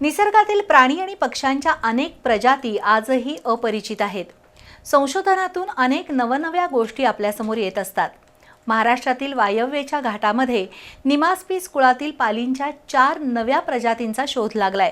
निसर्गातील प्राणी आणि पक्ष्यांच्या अनेक प्रजाती आजही अपरिचित आहेत. संशोधनातून अनेक नवनव्या गोष्टी आपल्यासमोर येत असतात. महाराष्ट्रातील वायव्येच्या घाटामध्ये निमास्पीस कुळातील पालींच्या चार नव्या प्रजातींचा शोध लागलाय.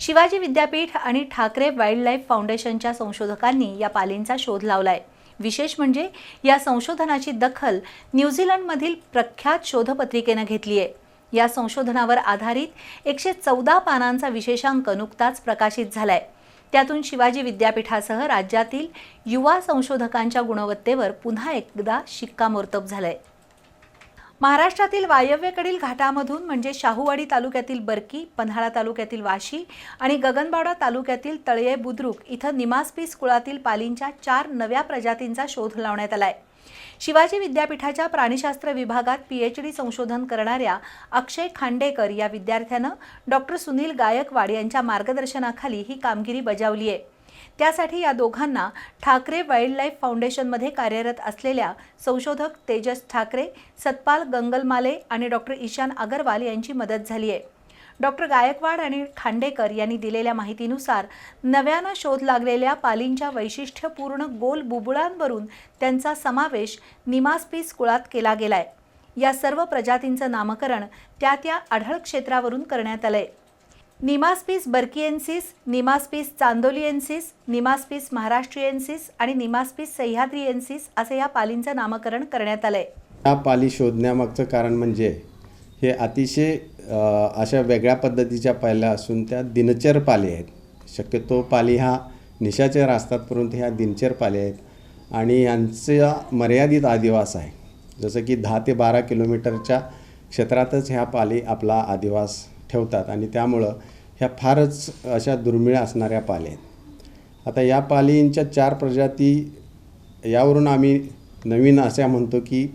शिवाजी विद्यापीठ आणि ठाकरे वाईल्ड लाईफ फाउंडेशनच्या संशोधकांनी या पालींचा शोध लावलाय. विशेष म्हणजे या संशोधनाची दखल न्यूझीलंडमधील प्रख्यात शोधपत्रिकेनं घेतली आहे या संशोधनावर आधारित एकशे चौदा पानांचा विशेषांक नुकताच प्रकाशित झालाय. त्यातून शिवाजी विद्यापीठासह राज्यातील युवा संशोधकांच्या गुणवत्तेवर पुन्हा एकदा शिक्कामोर्तब झालंय. महाराष्ट्रातील वायव्येकडील घाटामधून म्हणजे शाहूवाडी तालुक्यातील बरकी पन्हाळा तालुक्यातील वाशी आणि गगनबावडा तालुक्यातील तळये बुद्रुक इथं निमास्पीस कुळातील पालींच्या चार नव्या प्रजातींचा शोध लावण्यात आलाय. शिवाजी विद्यापीठाच्या प्राणीशास्त्र विभागात पीएचडी संशोधन करणाऱ्या अक्षय खांडेकर या विद्यार्थ्यानं डॉक्टर सुनील गायकवाड यांच्या मार्गदर्शनाखाली ही कामगिरी बजावली आहे. त्यासाठी या दोघांना ठाकरे वाईल्ड लाईफ फाउंडेशनमध्ये कार्यरत असलेल्या संशोधक तेजस ठाकरे सतपाल गंगलमाले आणि डॉक्टर ईशान अगरवाल यांची मदत झाली आहे. डॉक्टर गायकवाड आणि खांडेकर यांनी दिलेल्या माहितीनुसार नव्यानं शोध लागलेल्या पालींच्या वैशिष्ट्यपूर्ण गोल बुबुळांवरून त्यांचा समावेश निमास्पीस कुळात केला गेलाय. या सर्व प्रजातींचं नामकरण त्या त्या आढळ क्षेत्रावरून करण्यात आलंय. निमास्पीस बर्किएन्सिस निमास्पीस चांदोलिएन्सिस निमास्पीस महाराष्ट्रियन्सिस आणि निमास्पीस सह्याद्रिएन्सिस असे या पालींचं नामकरण करण्यात आलंय. या पाली शोधण्यामागचं कारण म्हणजे हे अतिशय अशा वेगळ्या पद्धतीच्या पाल्या असून त्या दिनचर पाली आहेत. शक्यतो पाली हा निशाचर असतात परंतु ह्या दिनचर पाली आहेत. आणि यांचा मर्यादित आदिवास आहे. जसं की दहा ते बारा किलोमीटरच्या क्षेत्रातच ह्या पाली आपला आदिवास ठेवतात आणि त्यामुळं ह्या फारच अशा दुर्मिळ असणाऱ्या पाली आहेत. आता या पालींच्या चार प्रजाती यावरून आम्ही नवीन अशा म्हणतो की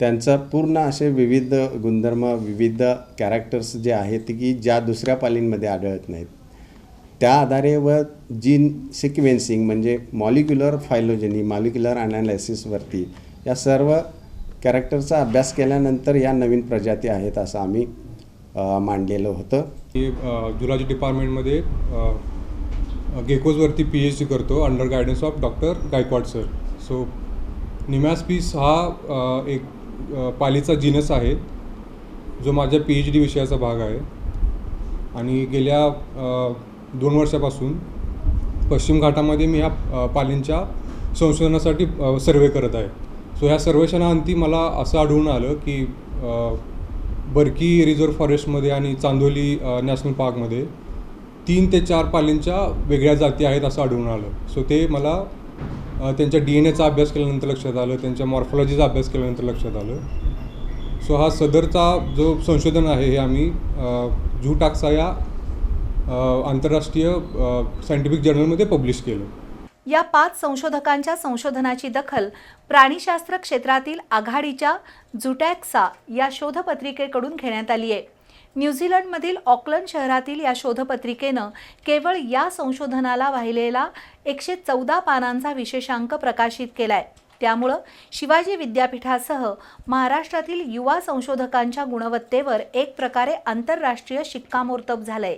त्यांचा पूर्ण असे विविध गुणधर्म विविध कॅरेक्टर्स जे आहेत की ज्या दुसऱ्या पालींमध्ये आढळत नाहीत. त्या आधारे व जीन सिक्वेन्सिंग म्हणजे मॉलिक्युलर फायलोजनी मॉलिक्युलर अनालिसिसवरती या सर्व कॅरेक्टरचा अभ्यास केल्यानंतर या नवीन प्रजाती आहेत असं आम्ही मांडलेलं होतं. मी जुलॉजी डिपार्टमेंटमध्ये गेकोजवरती पी एच डी करतो under guidance of doctor Gaikwad sir so निमॅस्पीस हा एक पालीचा जिनस आहे. जो माझ्या पी एच डी विषयाचा भाग आहे. आणि गेल्या दोन वर्षापासून पश्चिम घाटामध्ये मी ह्या पालींच्या संशोधनासाठी सर्वे करत आहे. सो ह्या सर्वेक्षणाअंती मला असं आढळून आलं की बरकी बर्की रिझर्व फॉरेस्टमध्ये आणि चांदोली नॅशनल पार्कमध्ये तीन ते चार पालींच्या वेगळ्या जाती आहेत असं आढळून आलं. सो ते मला त्यांच्या डी एन एचा अभ्यास केल्यानंतर लक्षात आलं त्यांच्या मॉर्फॉलॉजीचा अभ्यास केल्यानंतर लक्षात आलं. सो हा सदरचा जो संशोधन आहे हे आम्ही अ, झू टाक्सा या आंतरराष्ट्रीय सायंटिफिक जर्नलमध्ये पब्लिश केलं. या पाच संशोधकांच्या संशोधनाची दखल प्राणीशास्त्र क्षेत्रातील आघाडीच्या झुटॅक्सा या शोधपत्रिकेकडून घेण्यात आली आहे न्यूझीलंडमधील ऑकलंड शहरातील या शोधपत्रिकेनं केवळ या संशोधनाला वाहिलेला एकशे चौदा पानांचा विशेषांक प्रकाशित केलाय. त्यामुळं शिवाजी विद्यापीठासह महाराष्ट्रातील युवा संशोधकांच्या गुणवत्तेवर एक प्रकारे आंतरराष्ट्रीय शिक्कामोर्तब झालंय.